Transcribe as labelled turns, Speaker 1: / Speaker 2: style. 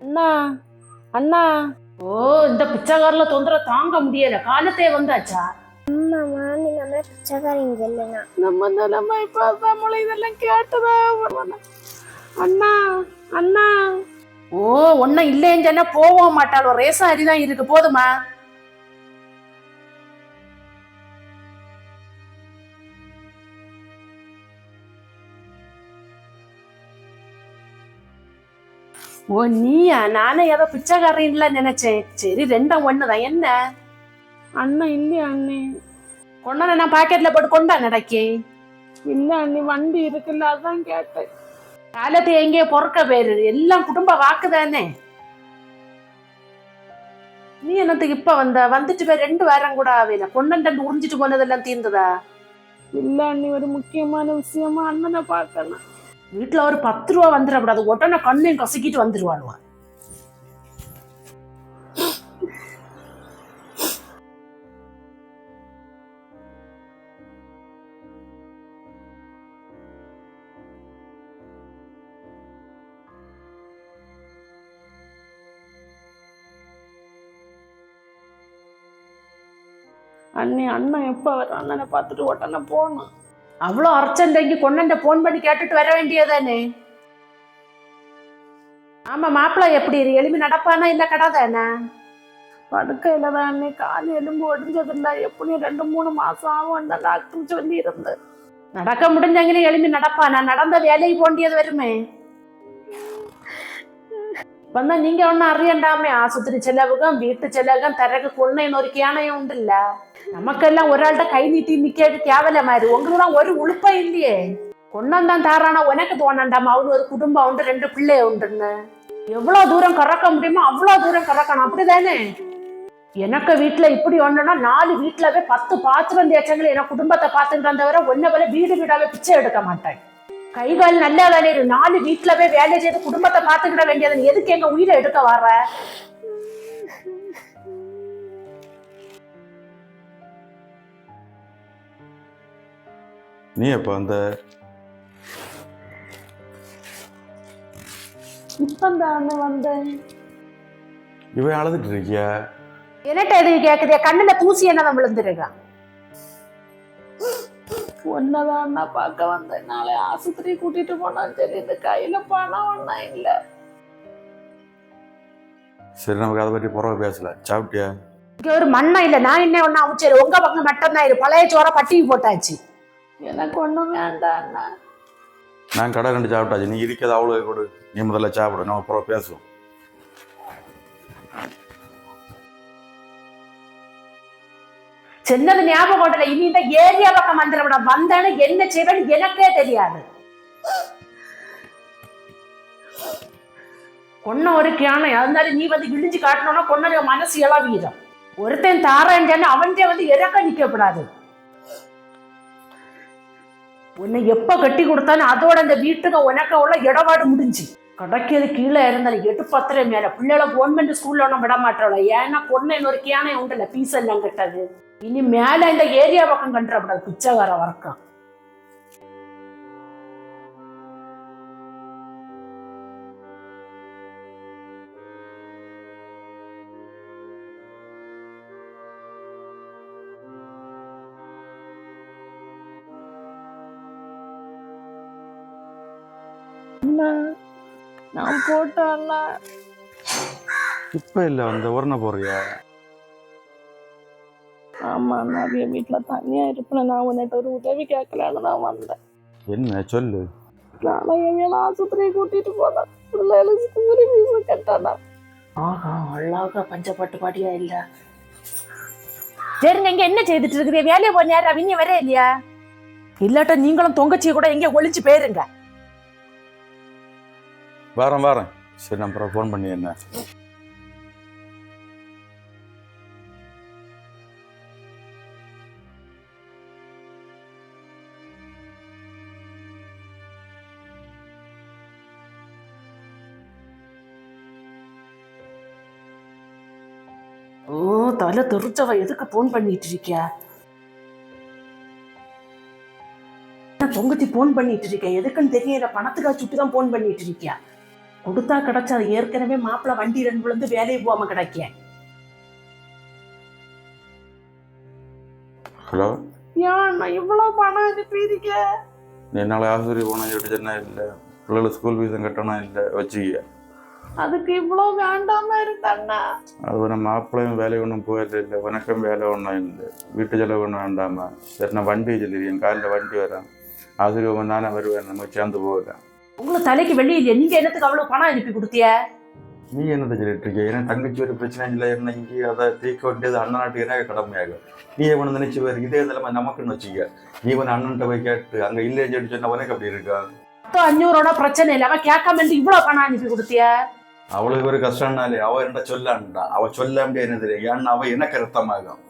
Speaker 1: அண்ணா அண்ணா. ஓ இந்த பிச்சைக்காரில தொந்தரவு தாங்க முடியல. காலத்தே வந்தாச்சா?
Speaker 2: அம்மாமா நீங்க நம்ம பிச்சைக்காரிங்க இல்லைனா
Speaker 1: நம்ம நிலைமை இப்ப நம்மள இதெல்லாம் கேட்டதா? அண்ணா அண்ணா. ஓ ஒன்னும் இல்லைன்னு சொன்னா போவோம் மாட்டாளோ. ரேஷன் அரி தான் இருக்கு. போதுமா? ஓ நீயா? நானே ஏதோ பிச்சைக்காரின்ல நினைச்சேன். சரி ரெண்டும் ஒண்ணுதான் என்ன? அண்ணன் இல்லையா அண்ணே. கொண்டாட நான் பாக்கெட்ல போட்டு கொண்டா நடக்கே? இல்ல அண்ணி வண்டி இருக்குல்ல அதான் கேட்டேன். காலத்தை எங்கேயோ பொறுக்க பேரு எல்லாம் குடும்ப வாக்கு தானே நீ என்னத்துக்கு இப்ப வந்த? வந்துட்டு போய் ரெண்டு வாரம் கூட ஆவேல பொண்ணன் ரெண்டு உறிஞ்சிட்டு போனதெல்லாம் தீர்ந்ததா? இல்ல அண்ணி ஒரு முக்கியமான விஷயமா அண்ணனை பார்க்கணும். வீட்டுல ஒரு பத்து ரூபா வந்துடக்கூடாது. உடனே கண்ணையும் கசக்கிட்டு வந்துடுவானுவா அண்ணே அண்ணன் எப்போ வர அண்ணனை பார்த்துட்டு உடனே போகணும் അവളോ അർച്ചണ്ടെങ്കിൽ കൊണ്ണന്റെ ഫോൺ പണി കേട്ടിട്ട് വര വേണ്ടിയതാണേ ஆமா மாப்பிள்ளை எப்படி? எலும்பி நடப்பானா இல்ல கடை தானே படுக்கையில தானே கால் எலும்பு ஒடிஞ்சதுண்டா எப்படியும் ரெண்டு மூணு மாசம் ஆகும் டாக்டர் சொல்லி இருந்து நடக்க முடிஞ்செங்கிலும் எலும்பி நடப்பானா? நடந்த வேலைக்கு போண்டியது வருமே? വന്നാ நீங்க ஒன்னும் അറിയണ്ടാമേ ആശുപത്രി ചെലവുകം വീട്ടു ചെലവുകം തിരക്ക് കൊള്ളയും നൊരുക്കിയാണേ ഉണ്ടല്ല നമുക്കെല്ലാം ഒരാളുടെ കൈ നീട്ടി നിൽക്കേണ്ട കേവലമാര് உங்களுக்குலாம் ஒரு உழுப்பம் இல்லையே கொண்டாந்தான் தாரானா உனக்கு தோணண்டாமா அவனு ஒரு குடும்பம் உண்டு ரெண்டு பிள்ளைய உண்டுன்னு எவ்வளவு தூரம் கறக்க முடியுமோ அவ்வளவு தூரம் கறக்கணும் அப்படிதானே எனக்கு வீட்டுல இப்படி ஒண்ணுன்னா நாலு வீட்டுலவே பத்து பாத்திரம் தேய்ச்சங்களே என் குடும்பத்தை பார்த்துட்டு வந்தவரை ஒன்ன போல வீடு வீடாவே பிச்சை எடுக்க மாட்டேன் கை கால் நல்லா இருக்கு நாலு வீட்டுலவே வேலை செய்து குடும்பத்தை பார்த்துக்கிட வேண்டியது. எதுக்கு எங்க உயிரை எடுக்க வர்ற?
Speaker 3: நீ எப்போ அந்த
Speaker 1: இப்பந்தானே வந்தேன்.
Speaker 3: இவன் அழுதுட்டு இருக்கியா?
Speaker 1: என்னட்ட எதுக்கு கேக்குதே? கண்ணுல தூசி என்னதான் விழுந்துருக்கான்? ஒன்னதான் நான் பார்க்க வந்தேன். நாளை ஆஸ்பத்திரி கூட்டிட்டு போனான்னு இந்த கையில பணம் ஒன்னா இல்ல.
Speaker 3: சரி நமக்கு அதை பற்றி பிறகு பேசல. சாப்பிட்டியா?
Speaker 1: இங்க ஒரு மண்ணம் இல்ல நான் என்ன ஒண்ணா சரி உங்க பக்கம் மட்டும் தான் இரு. பழைய சோற பட்டிக்கு போட்டாச்சு. எனக்கு ஒண்ணும் வேண்டாம்
Speaker 3: நான் கடை ரெண்டு சாப்பிட்டாச்சு. நீ இருக்கிறது அவ்வளோ கொடு. நீ முதல்ல சாப்பிடு. நம்ம பிறகு பேசுவோம்.
Speaker 1: சின்னது ஞாபகம் இல்ல இனி இந்த ஏரியா பக்கம் வந்துட வந்தேன்னு என்ன செய்வேன்னு எனக்கே தெரியாது கொன்ன ஒரு கியானை அதனால நீ வந்து இழிஞ்சு காட்டணும்னா கொன்ன மனசு இளவீரம் ஒருத்தன் தாரேன்னு அவன்கிட்ட வந்து இறக்க நிக்கப்படாது உன்னை எப்ப கட்டி கொடுத்தாலும் அதோட அந்த வீட்டுக்கு உனக்கு உள்ள இடபாடு முடிஞ்சு கிடைக்கிறது கீழே இருந்தாலும் எட்டு பத்திரம் மேல பிள்ளைகளை கவர்மெண்ட் ஸ்கூல்ல ஒன்றும் விட மாட்டோம்ல ஏன்னா பொண்ணு இன்னொரு கியானை உண்டுல பீஸ் எல்லாம் கட்டது இனி மேல இந்த ஏரியா பக்கம் கண்டுறப்படாது. பிச்சைக்கார வர்க்கம். நான் போட்டேன்ல.
Speaker 3: இப்போ இல்லை அந்த உரண போறியா?
Speaker 1: ஆமா நிறைய வீட்டுல தனியா இருப்பேன். நான் உன்னிட்ட ஒரு உதவி கேட்கலான்னு தான் வந்தேன்.
Speaker 3: என்ன சொல்லு.
Speaker 1: நானும் எங்கேயும் ஆஸ்பத்திரி கூட்டிட்டு போனேன். பிள்ளைகளுக்கு ஸ்கூல் ஃபீஸ் கட்டானா ஆஹா அழகா பஞ்சப்பட்டு பாட்டியா இல்ல? சரிங்க இங்க என்ன செய்துட்டு இருக்குது வேலையை போய் நேரம் அவங்க வரே இல்லையா? இல்லாட்ட நீங்களும் தொங்கச்சியை கூட எங்க ஒளிஞ்சு போயிருங்க.
Speaker 3: வாரேன் வாரேன். சரி நான் அப்புறம் ஃபோன் பண்ணி என்ன?
Speaker 1: ஓ தலை தெரிச்சவ எதுக்கு போன் பண்ணிட்டு இருக்கியா? நான் தொங்கச்சி போன் பண்ணிட்டு இருக்கேன் எதுக்குன்னு தெரியல பணத்துக்காக சுட்டு தான் போன் பண்ணிட்டு இருக்கியா? கொடுத்தா கிடைச்சா ஏற்கனவே மாப்பிள்ளை வண்டி ரெண்டு விழுந்து வேலையை போகாம கிடைக்க
Speaker 3: ஹலோ?
Speaker 1: ஏன் நான் இவ்வளவு பணம் அனுப்பியிருக்க
Speaker 3: என்னால் ஆசிரியர் போனால் சொன்னா இல்லை. பிள்ளைகள் ஸ்கூல் ஃபீஸும் கட்டணும் இல்லை. வச்சுக்க
Speaker 1: அதுக்கு இவ்வளவு வேண்டாம இருந்தாண்ணா.
Speaker 3: அது வேணும் மாப்பிள்ளையும் வேலை ஒன்றும் போயிடல இல்லை உனக்கும் வேலை ஒன்றும் இல்லை வீட்டு செலவு ஒன்றும் வேண்டாமா? சரி நான் வண்டி சொல்லிடுறேன் காலையில் வண்டி வரேன். ஆசிரியர் நானே வருவேன் நம்ம சேர்ந்து போகிறேன்
Speaker 1: உங்களுக்கு தலைக்கு வெளியே இல்லையா? நீங்க என்னத்துக்கு அவ்வளவு பணம் அனுப்பி கொடுத்திய
Speaker 3: நீ என்னத்தை சொல்லிட்டு இருக்க? ஏன்னா தங்கச்சி ஒரு பிரச்சனை இல்லை என்ன இங்கே அதை தீர்க்க வேண்டியது அண்ணன் நாட்டு எனக்கு கடமையாகும். நீ ஒன்று நினைச்சு வேறு இதே நிலைமை நமக்குன்னு வச்சுக்க. நீ வந்து அண்ணன்ட்ட போய் கேட்டு அங்கே இல்லைன்னு சொல்லி சொன்ன உனக்கு அப்படி இருக்கா
Speaker 1: பத்தோ அஞ்சூறோட பிரச்சனை இல்லை. அவ கேட்காம இவ்வளவு பணம் அனுப்பி கொடுத்திய
Speaker 3: அவளுக்கு ஒரு கஷ்டம்னாலே அவ என்ன சொல்லான்டா? அவ சொல்ல முடியாது ஏன்னா அவ எனக்கு அர்த்தமாகும்.